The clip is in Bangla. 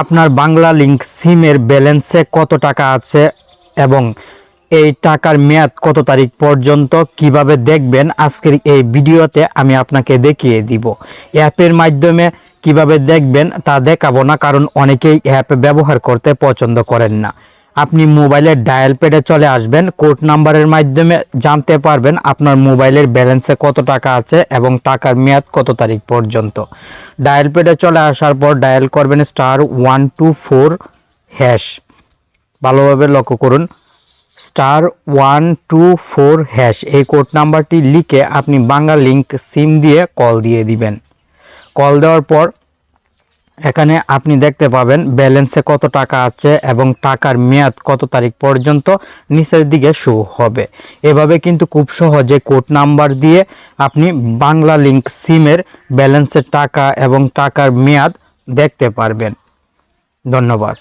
আপনার বাংলা লিঙ্ক সিমের ব্যালেন্সে কত টাকা আছে এবং এই টাকার মেয়াদ কত তারিখ পর্যন্ত কীভাবে দেখবেন, আজকের এই ভিডিওতে আমি আপনাকে দেখিয়ে দিব। অ্যাপের মাধ্যমে কীভাবে দেখবেন তা দেখাবো না, কারণ অনেকেই অ্যাপ ব্যবহার করতে পছন্দ করেন না। আপনি মোবাইলের ডায়াল প্যাডে চলে আসবেন, কোড নাম্বারের মাধ্যমে জানতে পারবেন আপনার মোবাইলের ব্যালেন্সে কত টাকা আছে এবং টাকার মেয়াদ কত তারিখ পর্যন্ত। ডায়াল প্যাডে চলে আসার পর ডায়াল করবেন star one two four hash. ভালোভাবে লক্ষ্য করুন, star one two four hash. এই কোড নাম্বারটি লিখে আপনি বাংলা লিঙ্ক সিম দিয়ে কল দিয়ে দিবেন। কল দেওয়ার পর এখানে আপনি দেখতে পাবেন ব্যালেন্সে কত টাকা আছে এবং টাকার মেয়াদ কত তারিখ পর্যন্ত নিচের দিকে শো হবে। এভাবে কিন্তু খুব সহজে কোড নাম্বার দিয়ে আপনি বাংলা লিঙ্ক সিমের ব্যালেন্সের টাকা এবং টাকার মেয়াদ দেখতে পারবেন। ধন্যবাদ।